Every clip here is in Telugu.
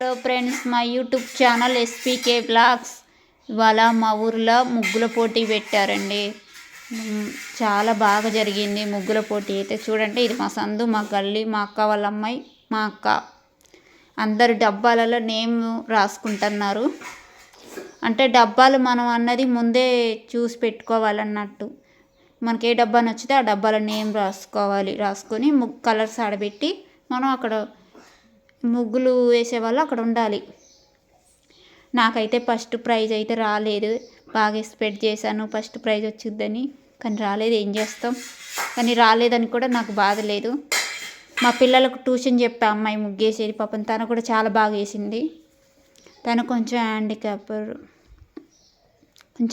హలో ఫ్రెండ్స్ మా యూట్యూబ్ ఛానల్ ఎస్పీకే బ్లాగ్స్ ఇవాళ మా ఊర్లో ముగ్గుల పోటీ పెట్టారండి. చాలా బాగా జరిగింది ముగ్గుల పోటీ అయితే. చూడండి ఇది మా సందు మా గల్లి మా అక్క వాళ్ళ అమ్మాయి మా అక్క. అందరు డబ్బాలలో నేమ్ రాసుకుంటున్నారు. అంటే డబ్బాలు మనం అన్నది ముందే చూసి పెట్టుకోవాలన్నట్టు. మనకి ఏ డబ్బా నచ్చితే ఆ డబ్బాలో నేమ్ రాసుకోవాలి రాసుకొని ముగ్గు కలర్స్ ఆడబెట్టి మనం అక్కడ ముగ్గులు వేసే వాళ్ళు అక్కడ ఉండాలి. నాకైతే ఫస్ట్ ప్రైజ్ అయితే రాలేదు. బాగా ఎక్స్పెక్ట్ చేశాను. ఫస్ట్ ప్రైజ్ వచ్చిద్దని కానీ రాలేదు. ఏం చేస్తాం? కానీ రాలేదని కూడా నాకు బాధ లేదు. మా పిల్లలకు ట్యూషన్ చెప్పా అమ్మాయి ముగ్గేసేది పాపం తను కూడా చాలా బాగా వేసింది. తను కొంచెం హ్యాండిక్యాప్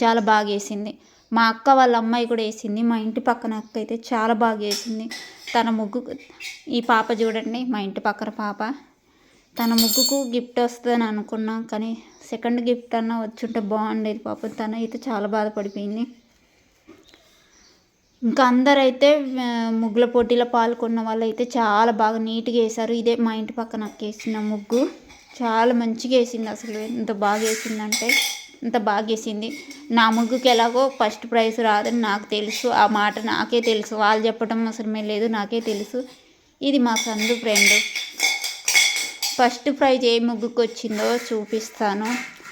చాలా బాగా వేసింది. మా అక్క వాళ్ళ అమ్మాయి కూడా వేసింది. మా ఇంటి పక్కన అక్క అయితే చాలా బాగా వేసింది. తన ముగ్గు ఈ పాప చూడండి. మా ఇంటి పక్కన పాప. తన ముగ్గుకు గిఫ్ట్ వస్తుందని అనుకున్నాం కానీ సెకండ్ గిఫ్ట్ అన్నా వచ్చుంటే బాగుండేది పాపం. తను అయితే చాలా బాధపడిపోయింది. ఇంకా అందరైతే ముగ్గుల పోటీలో పాల్గొన్న వాళ్ళు అయితే చాలా బాగా నీట్గా వేశారు. ఇదే మా ఇంటి పక్కన వేసిన ముగ్గు. చాలా మంచిగా వేసింది అసలు. ఎంత బాగా వేసిందంటే ఇంత బాగా వేసింది. నా ముగ్గుకి ఎలాగో ఫస్ట్ ప్రైజ్ రాదని నాకు తెలుసు. ఆ మాట నాకే తెలుసు. వాళ్ళు చెప్పడం అవసరమే లేదు నాకే తెలుసు. ఇది మా సందు ఫ్రెండ్ ఫస్ట్ ప్రైజ్ ఏ ముగ్గుకు వచ్చిందో చూపిస్తాను.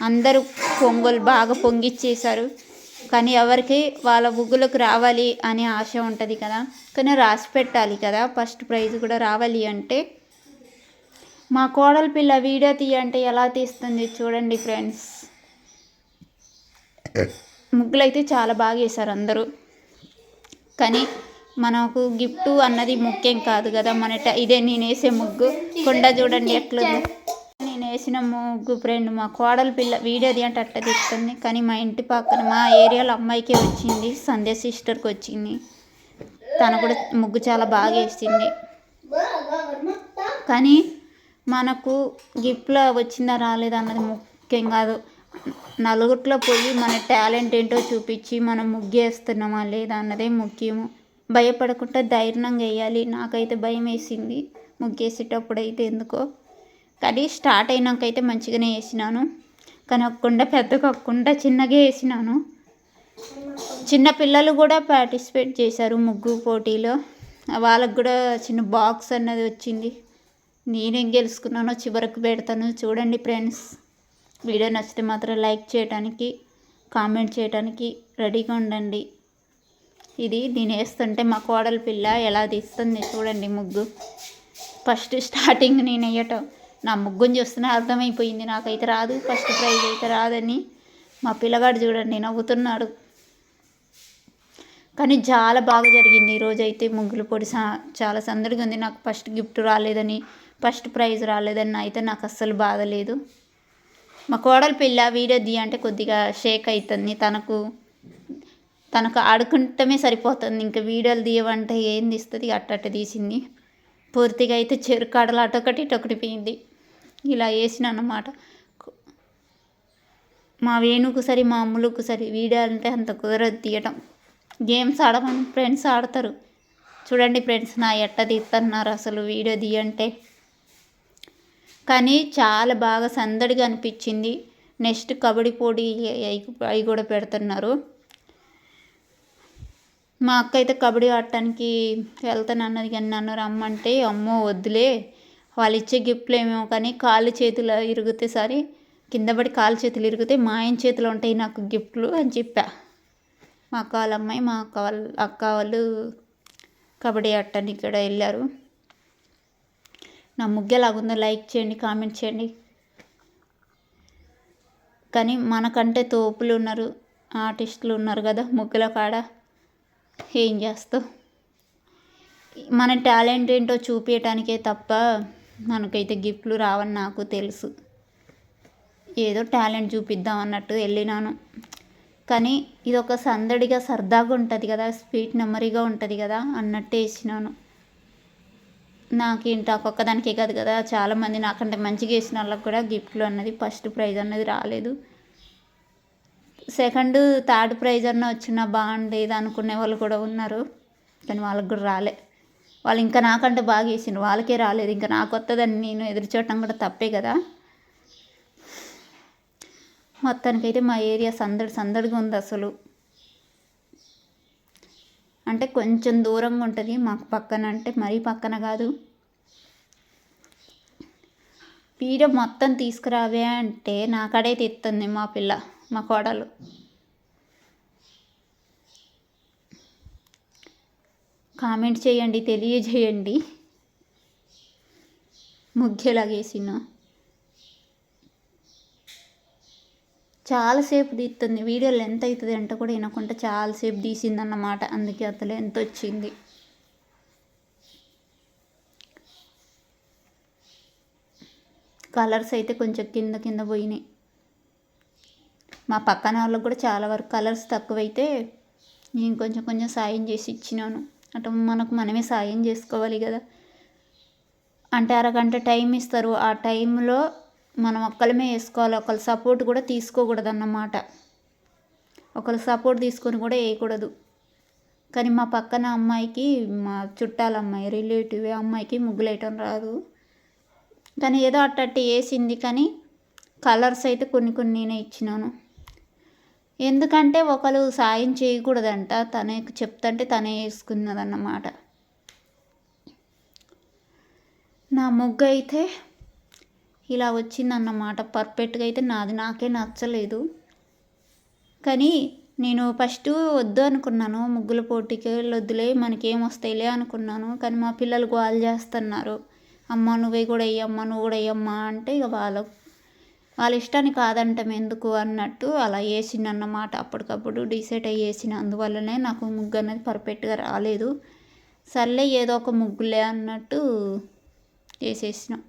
అందరూ పొంగల్ బాగా పొంగిచ్చేశారు. కానీ ఎవరికి వాళ్ళ ముగ్గులకు రావాలి అనే ఆశ ఉంటుంది కదా. కానీ రాసి పెట్టాలి కదా. ఫస్ట్ ప్రైజ్ కూడా రావాలి అంటే. మా కోడలి పిల్ల వీడియో తీయంటే ఎలా తీస్తుంది చూడండి ఫ్రెండ్స్. ముగ్గులు అయితే చాలా బాగా వేశారు అందరూ. కానీ మనకు గిఫ్ట్ అన్నది ముఖ్యం కాదు కదా. మన ట- ఇదే నేను వేసే ముగ్గు. కొండ చూడండి ఎట్లుంది. నేను వేసిన ముగ్గు ఫ్రెండ్ మా కోడలి పిల్ల వీడియోది అంటే అట్ట తీస్తుంది. కానీ మా ఇంటి పక్కన మా ఏరియాలో అమ్మాయికే వచ్చింది. సంధ్య సిస్టర్కి వచ్చింది. తను కూడా ముగ్గు చాలా బాగా వేసింది. కానీ మనకు గిఫ్ట్లో వచ్చిందా రాలేదా అన్నది ముఖ్యం కాదు. నలుగురిలో పోయి మన టాలెంట్ ఏంటో చూపించి మనం ముగ్గేస్తున్నామా లేదా అన్నదే ముఖ్యము. భయపడకుండా ధైర్యంగా వేయాలి. నాకైతే భయం వేసింది. ముగ్గేసేటప్పుడు అయితే ఎందుకో. కానీ స్టార్ట్ అయినాకైతే మంచిగానే వేసినాను. కానీ పెద్ద కాకుండా పెద్దగా చిన్నగా వేసినాను. చిన్న పిల్లలు కూడా పార్టిసిపేట్ చేశారు ముగ్గు పోటీలో. వాళ్ళకు కూడా చిన్న బాక్స్ అన్నది వచ్చింది. నేనేం గెలుచుకున్నానో చివరకు పెడతాను. చూడండి ఫ్రెండ్స్. వీడియో నచ్చితే మాత్రం లైక్ చేయడానికి కామెంట్ చేయడానికి రెడీగా ఉండండి. ఇది దీని వేస్తుంటే మా కోడలి పిల్ల ఎలా తీస్తుంది చూడండి ముగ్గు. ఫస్ట్ స్టార్టింగ్ నేను వేయటం. నా ముగ్గుని చూస్తేనే అర్థమైపోయింది. నాకైతే రాదు. ఫస్ట్ ప్రైజ్ అయితే రాదని మా పిల్లగాడు చూడండి నవ్వుతున్నాడు. కానీ చాలా బాగా జరిగింది. ఈరోజు అయితే ముగ్గుల పొడి సా- చాలా సందడిగా ఉంది. నాకు ఫస్ట్ గిఫ్ట్ రాలేదని ఫస్ట్ ప్రైజ్ రాలేదని అయితే నాకు అస్సలు బాధ లేదు. మా కోడలి పిల్ల వీడియో అంటే కొద్దిగా షేక్ అవుతుంది. తనకు తనకు ఆడుకుంటమే సరిపోతుంది. ఇంకా వీడియోలు తీయమంటే ఏం తీస్తుంది అట్టట్ట తీసింది. పూర్తిగా అయితే చెరుకాడలు అటొకటి ఇటొకటి పోయింది. ఇలా వేసిన అన్నమాట. మా వేణుకు సరి మా అమ్ములకు సరి వీడియో అంటే అంత కుదరదు తీయటం. గేమ్స్ ఆడమని. ఫ్రెండ్స్ ఆడతారు. చూడండి ఫ్రెండ్స్ నా ఎట్ట తీస్తున్నారు అసలు వీడియో తీయంటే. కానీ చాలా బాగా సందడిగా అనిపించింది. నెక్స్ట్ కబడ్డీ పోటీ అవి కూడా పెడుతున్నారు. మా అక్క అయితే కబడ్డీ ఆడటానికి వెళ్తాను అన్నది కానీ నన్ను రమ్మంటే అమ్మో వద్దులే వాళ్ళు ఇచ్చే గిఫ్ట్లు ఏమేమో కానీ కాళ్ళు చేతులు ఇరిగితే సరే కింద పడి కాళ్ళు చేతులు ఇరిగితే మా ఆయన చేతిలో ఉంటాయి నాకు గిఫ్ట్లు అని చెప్పా. మా అక్క వాళ్ళ అమ్మాయి మా అక్క వాళ్ళ అక్క వాళ్ళు కబడ్డీ ఆడటానికి ఇక్కడ వెళ్ళారు. నా ముగ్గు ఎలాగుందో లైక్ చేయండి కామెంట్ చేయండి. కానీ మనకంటే తోపులు ఉన్నారు ఆర్టిస్టులు ఉన్నారు కదా ముగ్గుల కాడ. ఏం చేస్తావు? మన టాలెంట్ ఏంటో చూపించటానికే తప్ప మనకైతే గిఫ్ట్లు రావని నాకు తెలుసు. ఏదో టాలెంట్ చూపిద్దాం అన్నట్టు వెళ్ళినాను. కానీ ఇది ఒక సందడిగా సరదాగా ఉంటుంది కదా స్వీట్ మెమరీగా ఉంటుంది కదా అన్నట్టు వేసినాను. నాకేంటి ఒక్కొక్కదానికే కాదు కదా చాలామంది నాకంటే మంచిగా వేసిన వాళ్ళకి కూడా గిఫ్ట్లు అన్నది ఫస్ట్ ప్రైజ్ అన్నది రాలేదు. సెకండ్ థర్డ్ ప్రైజ్ అన్న వచ్చినా బాగుండేది అనుకునే వాళ్ళు కూడా ఉన్నారు. కానీ వాళ్ళకి కూడా రాలే. వాళ్ళు ఇంకా నాకంటే బాగా వేసిండ్రు వాళ్ళకే రాలేదు. ఇంకా నాకు వస్తుందని నేను ఎదురు చూడటం కూడా తప్పే కదా. మొత్తానికైతే మా ఏరియా సందడి సందడిగా ఉంది అసలు. అంటే కొంచెం దూరంగా ఉంటుంది. మాకు పక్కన అంటే మరీ పక్కన కాదు. పీడ మొత్తం తీసుకురావే అంటే నా కడే తెస్తుంది మా పిల్ల. మా కోడలు. కామెంట్ చేయండి తెలియజేయండి. ముగ్గులాగేసిన. చాలాసేపు తీస్తుంది వీడియో లెంత్ అవుతుంది అంటే కూడా వినకుండా చాలాసేపు తీసిందన్నమాట. అందుకే అంత లెంత్ వచ్చింది. కలర్స్ అయితే కొంచెం కింద కింద పోయినాయి. మా పక్కన వాళ్ళకి కూడా చాలా వరకు కలర్స్ తక్కువైతే నేను కొంచెం కొంచెం సాయం చేసి ఇచ్చినాను. అటు మనకు మనమే సాయం చేసుకోవాలి కదా. అంటే అరగంట టైం ఇస్తారు. ఆ టైంలో మనం ఒక్కలమే వేసుకోవాలి. ఒకళ్ళ సపోర్ట్ కూడా తీసుకోకూడదు అన్నమాట ఒకళ్ళ సపోర్ట్ తీసుకొని కూడా వేయకూడదు. కానీ మా పక్కన అమ్మాయికి మా చుట్టాల అమ్మాయి రిలేటివ్ అమ్మాయికి ముగ్గులేయటం రాదు. కానీ ఏదో అట్టట్టి వేసింది కానీ కలర్స్ అయితే కొన్ని కొన్ని నేనే ఇచ్చినాను. ఎందుకంటే ఒకరు సాయం చేయకూడదంట. తనే చెప్తంటే తనే వేసుకున్నదన్నమాట. నా ముగ్గు అయితే ఇలా వచ్చిందన్నమాట. పర్ఫెక్ట్గా అయితే నాది నాకే నచ్చలేదు. కానీ నేను ఫస్ట్ వద్దు అనుకున్నాను. ముగ్గుల పోటీకి వద్దులే మనకేం వస్తాయిలే అనుకున్నాను. కానీ మా పిల్లలు గోల్ చేస్తున్నారు. అమ్మ నువ్వే కూడా వేయమ్మ నువ్వు కూడా వేయమ్మా అంటే ఇక వాళ్ళ వాళ్ళ ఇష్టాన్ని కాదంటాం ఎందుకు అన్నట్టు అలా వేసిందన్నమాట అప్పటికప్పుడు డిసైడ్ అయ్యి వేసిన అందువల్లనే నాకు ముగ్గు అనేది పర్ఫెక్ట్గా రాలేదు. సర్లే ఏదో ఒక ముగ్గులే అన్నట్టు వేసేసినాం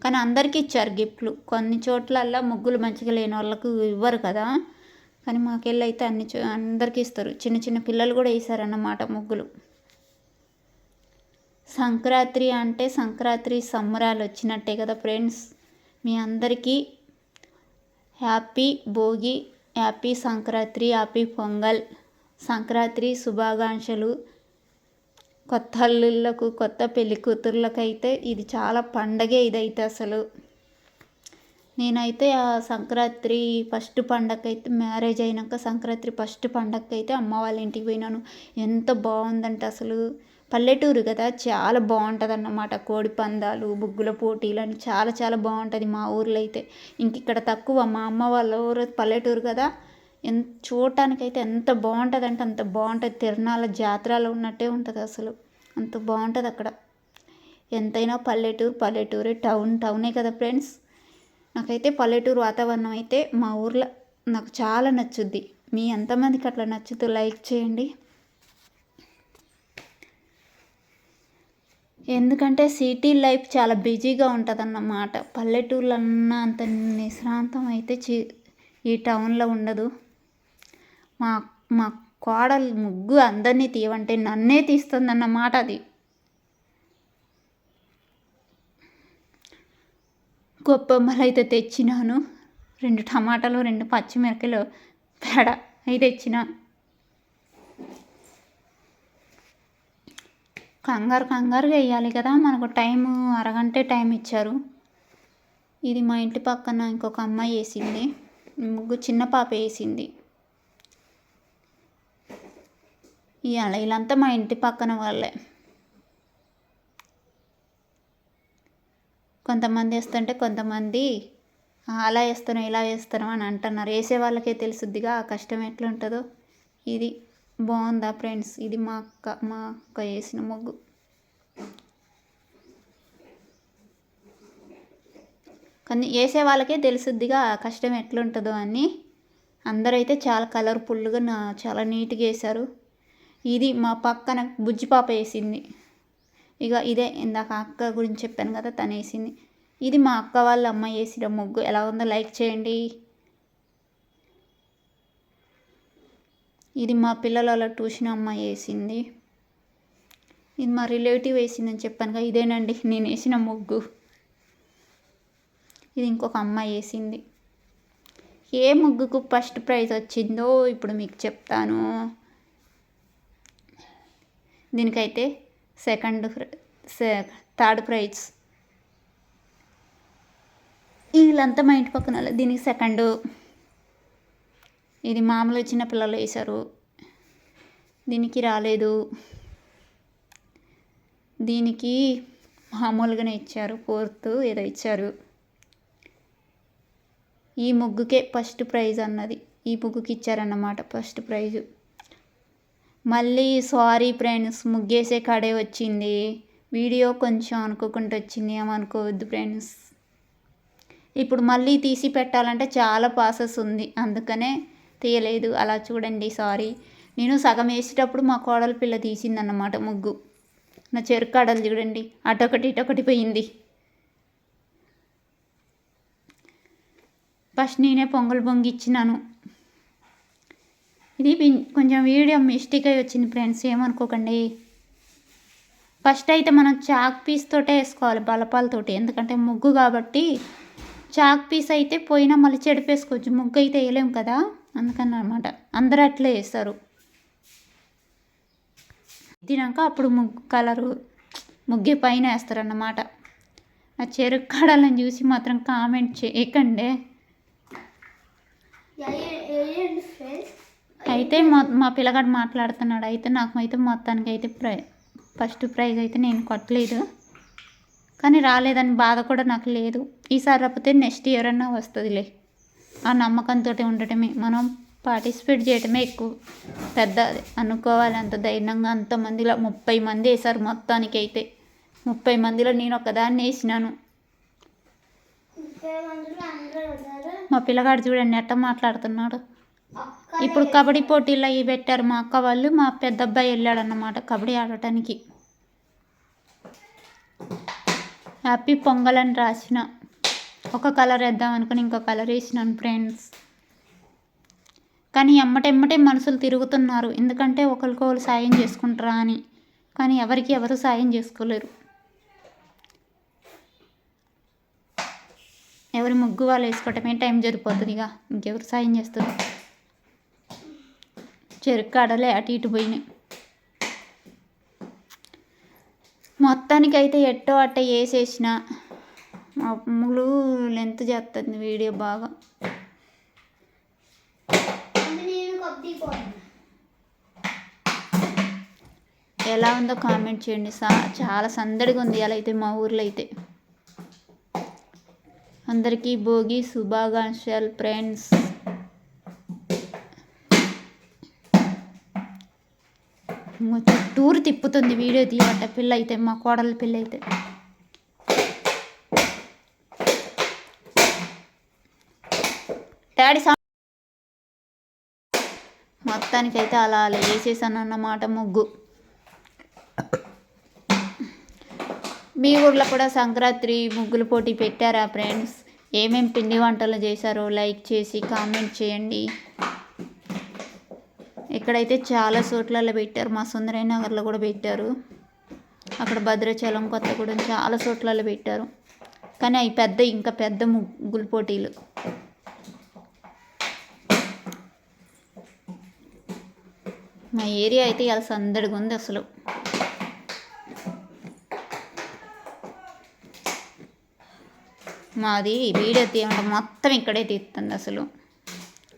కానీ అందరికీ ఇచ్చారు గిఫ్ట్లు. కొన్ని చోట్లల్లా ముగ్గులు మంచిగా లేని వాళ్ళకు ఇవ్వరు కదా. కానీ మాకెళ్ళైతే అన్ని అన్ని అందరికీ ఇస్తారు. చిన్న చిన్న పిల్లలు కూడా వేసారన్నమాట ముగ్గులు. సంక్రాంతి అంటే సంక్రాంతి సంబరాలు వచ్చినట్టే కదా ఫ్రెండ్స్. మీ అందరికీ happy Bhogi happy Sankranti happy Pongal Sankranti శుభాకాంక్షలు. కొత్త అల్లుళ్ళకు కొత్త పెళ్ళి కూతుర్లకైతే ఇది చాలా పండగే ఇదైతే అసలు. నేనైతే ఆ సంక్రాంతి ఫస్ట్ పండగకైతే మ్యారేజ్ అయినాక సంక్రాంతి ఫస్ట్ పండగకైతే అమ్మ వాళ్ళ ఇంటికి పోయినాను. ఎంత బాగుందంటే అసలు. పల్లెటూరు కదా చాలా బాగుంటుంది అన్నమాట కోడి పందాలు బుగ్గుల పోటీలు అని చాలా చాలా బాగుంటుంది మా ఊర్లో అయితే. ఇంక ఇక్కడ తక్కువ మా అమ్మ వాళ్ళ ఊరు పల్లెటూరు కదా. ఎంత చూడటానికైతే ఎంత బాగుంటుంది అంటే అంత బాగుంటుంది. తిరణాల జాతరలో ఉన్నట్టే ఉంటుంది అసలు. అంత బాగుంటుంది అక్కడ. ఎంతైనా పల్లెటూరు పల్లెటూరే టౌన్ టౌనే కదా ఫ్రెండ్స్. నాకైతే పల్లెటూరు వాతావరణం అయితే మా ఊర్లో నాకు చాలా నచ్చుద్ది. మీ ఎంతమందికి అట్లా నచ్చుతూ లైక్ చేయండి. ఎందుకంటే సిటీ లైఫ్ చాలా బిజీగా ఉంటుంది అన్నమాట పల్లెటూర్లో అంత నిశ్రాంతం అయితే చి ఈ టౌన్లో ఉండదు. మా మా కోడలు ముగ్గు అందరినీ తీవంటే నన్నే తీస్తుంది అన్నమాట అది. గొప్పమ్మలు అయితే తెచ్చినాను. రెండు టమాటాలు రెండు పచ్చిమిరపకాయలు పేడ అయితే తెచ్చినాను కంగారు కంగారుగా వేయాలి కదా. మనకు టైము అరగంటే టైం ఇచ్చారు. ఇది మా ఇంటి పక్కన ఇంకొక అమ్మాయి వేసింది. ముగ్గు చిన్న పాప వేసింది. ఇవాళ వీళ్ళంతా మా ఇంటి పక్కన వాళ్ళే. కొంతమంది వేస్తుంటే కొంతమంది అలా వేస్తాను ఇలా వేస్తాను అని అంటున్నారు. వేసే వాళ్ళకే తెలుసుద్దిగా ఆ కష్టం ఎట్లుంటుందో. ఇది బాగుందా ఫ్రెండ్స్? ఇది మా అక్క మా అక్క వేసిన ముగ్గు. కానీ వేసే వాళ్ళకే తెలుసుద్దిగా కష్టం ఎట్లుంటుందో అని. అందరైతే చాలా కలర్ఫుల్గా నా చాలా నీట్గా వేశారు ఇది మా పక్కన బుజ్జి పాప వేసింది. ఇక ఇదే ఇందాక అక్క గురించి చెప్పాను కదా తను వేసింది. ఇది మా అక్క వాళ్ళ అమ్మ వేసిన ముగ్గు. ఎలా ఉందో లైక్ చేయండి. ఇది మా పిల్లల ట్యూషన్ అమ్మాయి వేసింది. ఇది మా రిలేటివ్ వేసిందని చెప్పాను కదా ఇదేనండి నేను వేసిన ముగ్గు. ఇది ఇంకొక అమ్మాయి వేసింది. ఏ ముగ్గుకు ఫస్ట్ ప్రైజ్ వచ్చిందో ఇప్పుడు మీకు చెప్తాను. దీనికైతే సెకండ్ థర్డ్ ప్రైజ్. వీళ్ళంతా మా ఇంటి పక్కన దీనికి సెకండ్ ఇది మామూలు చిన్న పిల్లలు వేశారు. దీనికి రాలేదు. దీనికి మామూలుగానే ఇచ్చారు. ఫోర్త్ ఏదో ఇచ్చారు. ఈ ముగ్గుకే ఫస్ట్ ప్రైజ్ అన్నది. ఈ ముగ్గుకి ఇచ్చారన్నమాట ఫస్ట్ ప్రైజు. మళ్ళీ సారీ ఫ్రెండ్స్ ముగ్గేసే కాడే వచ్చింది. వీడియో కొంచెం అనుకోకుండా వచ్చింది. ఏమనుకోవద్దు ఫ్రెండ్స్. ఇప్పుడు మళ్ళీ తీసి పెట్టాలంటే చాలా ప్రాసెస్ ఉంది. అందుకనే తీయలేదు. అలా చూడండి సారీ. నేను సగం వేసేటప్పుడు మా కోడల పిల్ల తీసిందన్నమాట ముగ్గు. నా చెరుకు కాడలు చూడండి అటొకటి ఇటొకటి పోయింది. ఫస్ట్ నేనే పొంగల్ పొంగిచ్చినాను. ఇది కొంచెం వీడియో మిస్టేక్ అయి వచ్చింది ఫ్రెండ్స్ ఏమనుకోకండి. ఫస్ట్ అయితే మనం చాక్ పీస్ తోటే వేసుకోవాలి బలపాలతోటి ఎందుకంటే ముగ్గు కాబట్టి చాక్ పీస్ అయితే పోయినా మళ్ళీ చెడిపేసుకోవచ్చు. ముగ్గు అయితే వేయలేము కదా. అందుకని అనమాట అందరూ అట్లే వేస్తారు తినాక అప్పుడు ముగ్గు కలరు ముగ్గే పైన వేస్తారన్నమాట. ఆ చెరుకు కాడాలని చూసి మాత్రం కామెంట్ చేయకండి. అయితే మా మా పిల్లగాడు మాట్లాడుతున్నాడు. అయితే నాకు అయితే మొత్తానికి అయితే ప్రై ఫస్ట్ ప్రైజ్ అయితే నేను కొట్టలేదు. కానీ రాలేదని బాధ కూడా నాకు లేదు. ఈసారి రాకపోతే నెక్స్ట్ ఇయర్ అన్నా వస్తుందిలే. ఆ నమ్మకంతో ఉండటమే. మనం పార్టిసిపేట్ చేయటమే ఎక్కువ. పెద్ద అనుకోవాలి అంత ధైర్యంగా అంతమందిలో ముప్పై మంది వేశారు మొత్తానికి అయితే ముప్పై మందిలో నేను ఒకదాన్ని వేసినాను. మా పిల్లగాడు చూడండి ఎట్ట మాట్లాడుతున్నాడు. ఇప్పుడు కబడ్డీ పోటీలు అవి పెట్టారు మా అక్క వాళ్ళు. మా పెద్ద అబ్బాయి వెళ్ళాడు అన్నమాట కబడ్డీ ఆడటానికి. హ్యాపీ పొంగల్ అని రాసిన. ఒక కలర్ వేద్దాం అనుకుని ఇంకో కలర్ వేసినాను ఫ్రెండ్స్ కానీ ఎమ్మటెమ్మటే మనుషులు తిరుగుతున్నారు. ఎందుకంటే ఒకరికొకరు సాయం చేసుకుంటారా అని. కానీ ఎవరికి ఎవరు సాయం చేసుకోలేరు. ఎవరి ముగ్గు వాళ్ళు వేసుకోవటమే టైం జరిపోతుంది ఇక. ఇంకెవరు సాయం చేస్తారు? చెరుకు కాడలే అటు ఇటు పోయినాయి. మొత్తానికి అయితే ఎట్టో అట్ట వేసేసిన. మామూలు లెంత్ చేస్తుంది వీడియో బాగా. ఎలా ఉందో కామెంట్ చేయండి. సా చాలా సందడిగా ఉంది అలా అయితే మా ఊర్లో అయితే. అందరికీ భోగి శుభాకాంక్షలు ఫ్రెండ్స్ టూర్ తిప్పుతుంది వీడియో తీయట పిల్ల అయితే మా కోడల పిల్ల అయితే. డాడీ సౌండ్ మొత్తానికైతే అలా అలా వేసేసాను అన్నమాట ముగ్గు. మీ ఊర్లో కూడా సంక్రాంతి ముగ్గుల పోటీ పెట్టారా ఫ్రెండ్స్? ఏమేమి పిండి వంటలు చేశారో లైక్ చేసి కామెంట్ చేయండి. ఇక్కడైతే చాలా చోట్లలో పెట్టారు. మా సుందరయ్య నగర్లో కూడా పెట్టారు. అక్కడ భద్రాచలం కొత్తగూడెం చాలా చోట్లలో పెట్టారు. కానీ అవి పెద్ద ఇంకా పెద్ద ముగ్గుల పోటీలు. మా ఏరియా అయితే ఇవాళ సందడిగా ఉంది అసలు. మాది వీడియో తీయమంటే మొత్తం ఇక్కడే తీస్తుంది అసలు.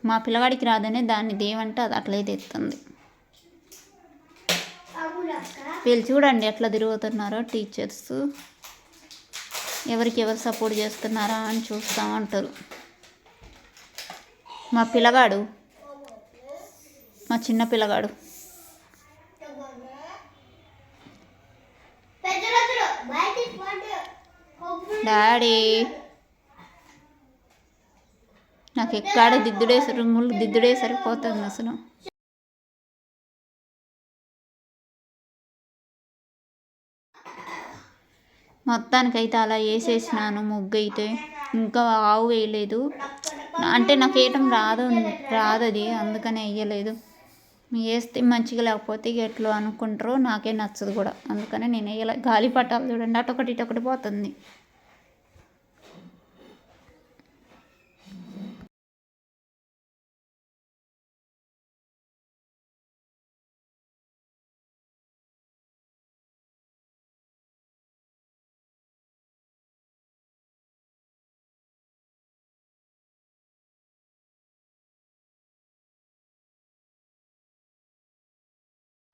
మా పిల్లగాడికి రాదనే దాన్ని దేవంటే అది అట్లే తీస్తుంది. వీళ్ళు చూడండి ఎట్లా తిరుగుతున్నారో టీచర్స్. ఎవరికి ఎవరు సపోర్ట్ చేస్తున్నారా అని చూస్తూ ఉంటారు. మా పిల్లగాడు మా చిన్న పిల్లగాడు. డాడీ. నాకు ఎక్కడ దిద్దుడే రుంగులు దిద్దుడే సరిపోతుంది అసలు. మొత్తానికైతే అలా వేసేసినాను ముగ్గు అయితే ఇంకా ఆవు వేయలేదు. అంటే నాకు వేయటం రాదు రాదు అది అందుకనే వేయలేదు. వేస్తే మంచిగా లేకపోతే ఇక ఎట్లా అనుకుంటారో నాకే నచ్చదు కూడా. అందుకనే నేను వేయలే గాలి పట్టాలి చూడండి అటొకటి ఇటొకటి పోతుంది.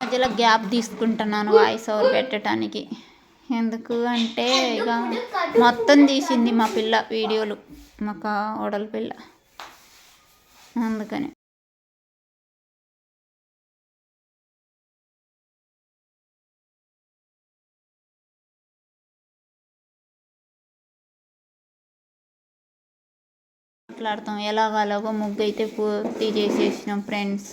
మధ్యలో గ్యాప్ తీసుకుంటున్నాను వాయిస్ ఓవర్ పెట్టడానికి. ఎందుకు అంటే ఇక మొత్తం తీసింది మా పిల్ల వీడియోలు మాకు ఓడల పిల్ల. అందుకని. మాట్లాడతాం ఎలాగలాగో ముగ్గు అయితే పూర్తి చేసేసినాం ఫ్రెండ్స్.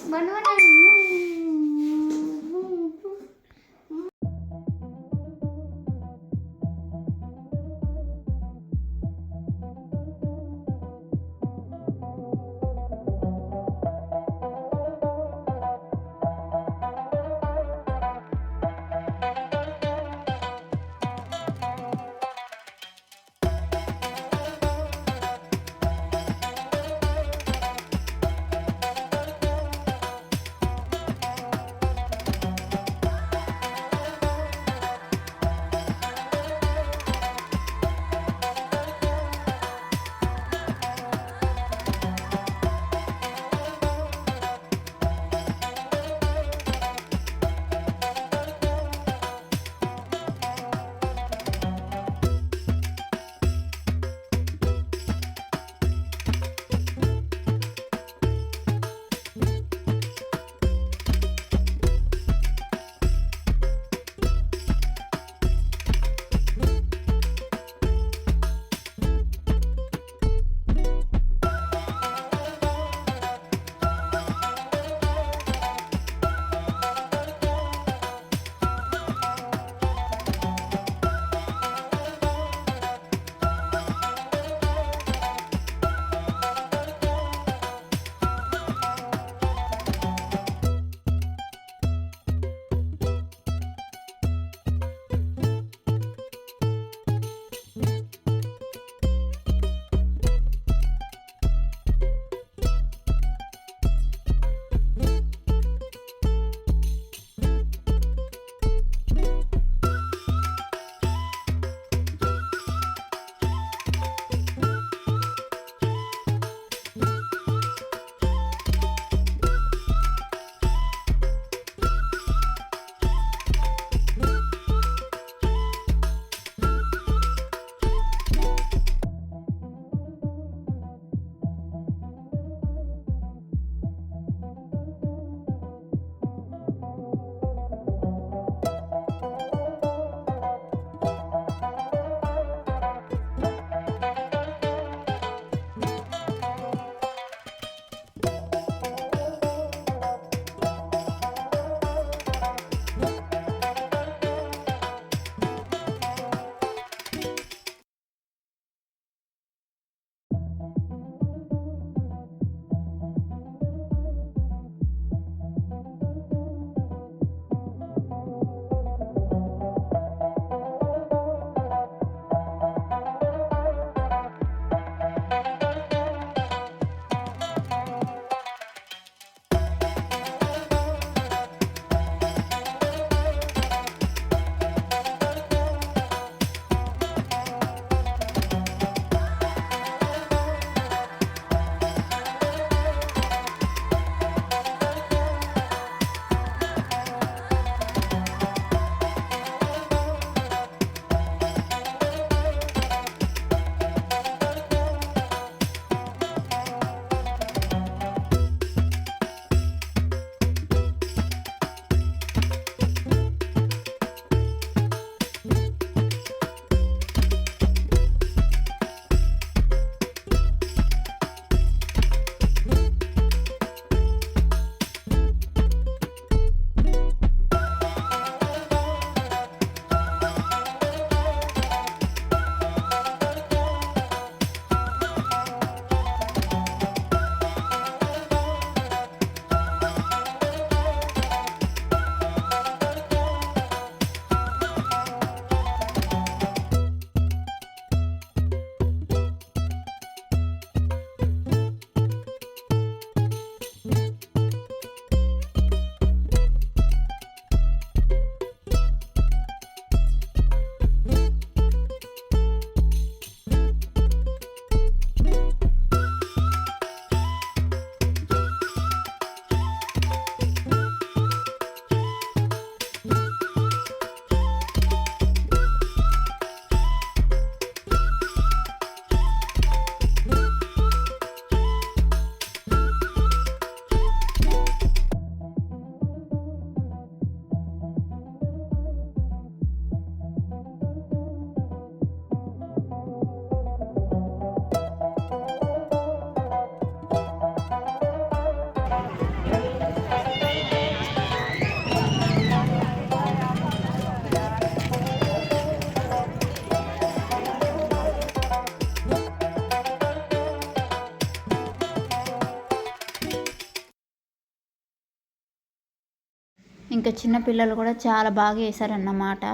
ఇంకా చిన్న పిల్లలు కూడా చాలా బాగా వేశారన్నమాట.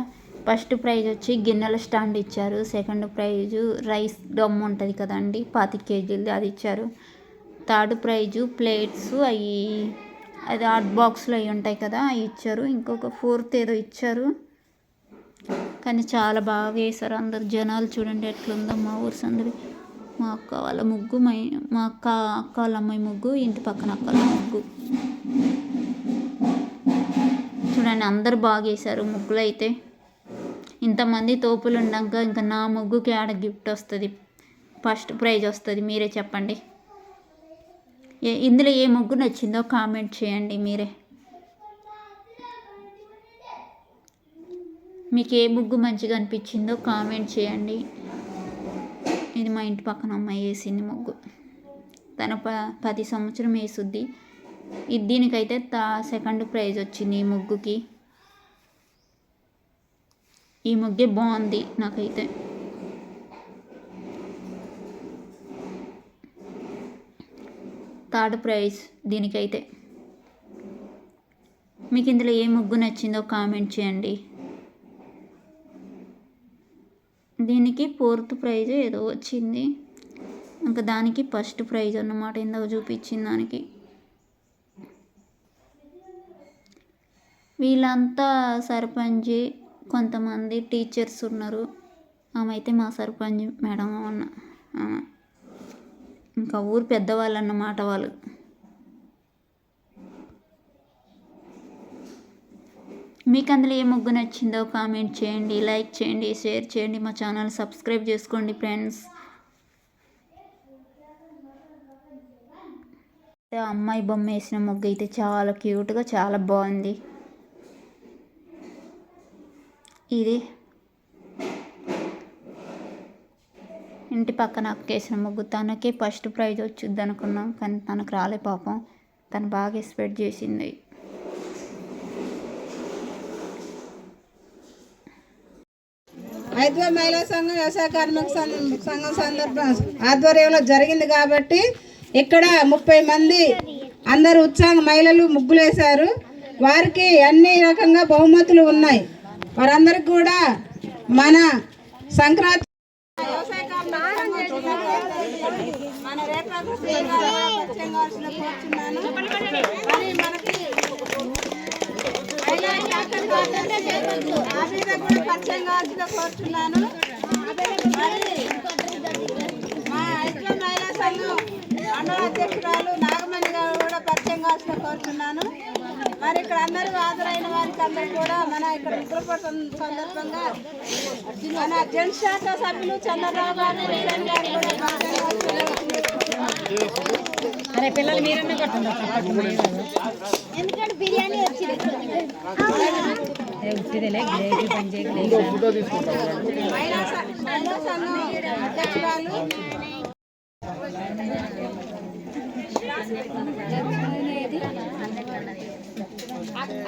ఫస్ట్ ప్రైజ్ వచ్చి గిన్నెల స్టాండ్ ఇచ్చారు. సెకండ్ ప్రైజు రైస్ డమ్ ఉంటుంది కదండి పాతి కేజీలది అది ఇచ్చారు. థర్డ్ ప్రైజు ప్లేట్స్ అవి అది ఆర్ట్ బాక్స్లో అవి ఉంటాయి కదా అవి ఇచ్చారు. ఇంకొక ఫోర్త్ ఏదో ఇచ్చారు. కానీ చాలా బాగా వేశారు అందరు. జనాలు చూడండి ఎట్లుందో మా ఊరు సందడి. మా అక్క వాళ్ళ ముగ్గు మై మా అక్క అక్క వాళ్ళ అమ్మాయి ముగ్గు ఇంటి పక్కన అక్క వాళ్ళ ముగ్గు. చూడండి అందరు బాగా వేశారు ముగ్గులు అయితే ఇంతమంది తోపులు ఉండక ఇంకా నా ముగ్గుకి ఆడ గిఫ్ట్ వస్తుంది. ఫస్ట్ ప్రైజ్ వస్తుంది. మీరే చెప్పండి. ఏ ఇందులో ఏ ముగ్గు నచ్చిందో కామెంట్ చేయండి మీరే. మీకు ఏ ముగ్గు మంచిగా అనిపించిందో కామెంట్ చేయండి. ఇది మా ఇంటి పక్కన అమ్మాయి వేసింది ముగ్గు. తన ప పది సంవత్సరం వేసుద్ది. ఇది దీనికైతే తా సెకండ్ ప్రైజ్ వచ్చింది ఈ ముగ్గుకి. ఈ ముగ్గే బాగుంది నాకైతే. థర్డ్ ప్రైజ్ దీనికైతే. మీకు ఇందులో ఏ ముగ్గు నచ్చిందో కామెంట్ చేయండి. దీనికి ఫోర్త్ ప్రైజ్ ఏదో వచ్చింది. ఇంకా దానికి ఫస్ట్ ప్రైజ్ అన్నమాట ఇందాక చూపించిన దానికి. వీళ్ళంతా సర్పంచ్ కొంతమంది టీచర్స్ ఉన్నారు. ఆమె అయితే మా సర్పంచ్ మేడం అన్న ఆమె. ఇంకా ఊరు పెద్దవాళ్ళు అన్నమాట వాళ్ళు. మీకు అందులో ఏ ముగ్గు నచ్చిందో కామెంట్ చేయండి లైక్ చేయండి షేర్ చేయండి మా ఛానల్ సబ్స్క్రైబ్ చేసుకోండి ఫ్రెండ్స్. అమ్మాయి బొమ్మ వేసిన ముగ్గు అయితే చాలా క్యూట్గా చాలా బాగుంది. ఇది. ఇంటి పక్కన అక్కేసిన ముగ్గు. తనకి ఫస్ట్ ప్రైజ్ వచ్చింది అనుకున్నాం కానీ తనకు రాలే పాపం. తను బాగా ఎక్స్పెక్ట్ చేసింది. హైదరాబాద్ మహిళా సంఘం వ్యవసాయ కార్మిక సంఘం సంఘం సందర్భం ఆధ్వర్యంలో జరిగింది కాబట్టి ఇక్కడ ముప్పై మంది అందరు ఉత్సాహ మహిళలు ముగ్గులు వేశారు వారికి అన్ని రకంగా బహుమతులు ఉన్నాయి. వారందరికి కూడా మన సంక్రాంతి మరి మా ఐక్య మహిళా సంఘం అధ్యక్షురాలు గారు కూడా పరిచయం కావాల్సిందిగా కోరుచున్నాను. మరి ఇక్కడ అందరూ హాజరైన వారికి అందరూ కూడా మన ఇక్కడ ఉగ్రపడ సందర్భంగా మన జన్ శాఖ సభ్యులు చంద్రరావు గారు వీరన్ గారు కూడా పరిచయం కావాల్సిందిగా ఎందుకంటే బిర్యానీ వచ్చింది. మహిళా స-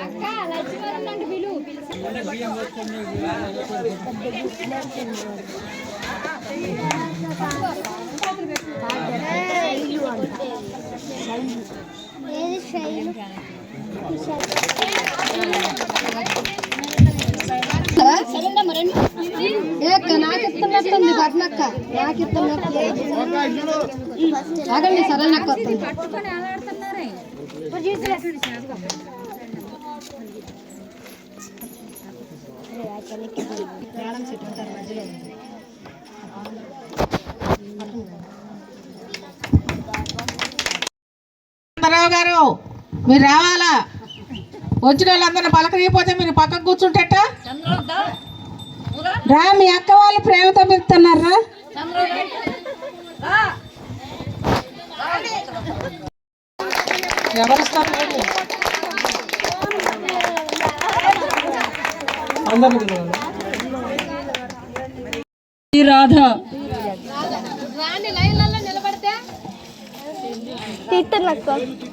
అక్క సంఘం అధ్యక్షురాలు ఏది శైలు నాకు ఇస్తున్నట్టుంది పట్నక్క నాకు ఆగండి సరళ నాకు చంద్రరావు గారు మీరు రావాలా? వచ్చిన వాళ్ళందరినీ పలకరియపోతే మీరు పక్కకు కూర్చుంటట? రా. మీ అక్క వాళ్ళు ప్రేమతో పిలుస్తున్నారా రాధ.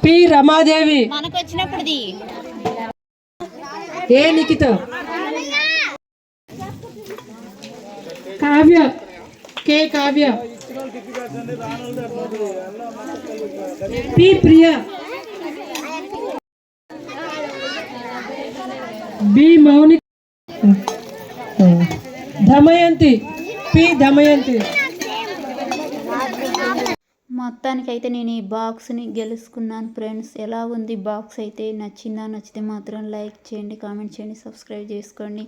పి రమాదేవి. మనకు వచ్చినప్పుడు A Likhita Kavya. K Kavya? P Priya. B Mounika Damayanti P Damayanti మొత్తానికైతే నేను ఈ బాక్స్ని గెలుచుకున్నాను ఫ్రెండ్స్. ఎలా ఉంది బాక్స్ అయితే నచ్చిందా నచ్చితే మాత్రం లైక్ చేయండి కామెంట్ చేయండి సబ్స్క్రైబ్ చేసుకోండి.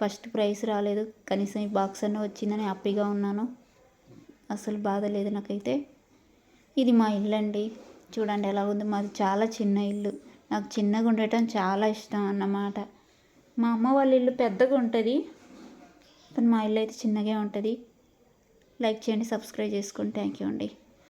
ఫస్ట్ ప్రైజ్ రాలేదు. కనీసం ఈ బాక్స్ అన్న వచ్చిందని హ్యాపీగా ఉన్నాను. అసలు బాధ లేదు నాకైతే. ఇది మా ఇల్లు అండి. చూడండి ఎలా ఉంది. మాది చాలా చిన్న ఇల్లు. నాకు చిన్నగా ఉండటం చాలా ఇష్టం అన్నమాట. మా అమ్మ వాళ్ళ ఇల్లు పెద్దగా ఉంటుంది. కానీ మా ఇల్లు అయితే చిన్నగా ఉంటుంది. లైక్ చేయండి సబ్స్క్రైబ్ చేసుకోండి థ్యాంక్ యూ అండి.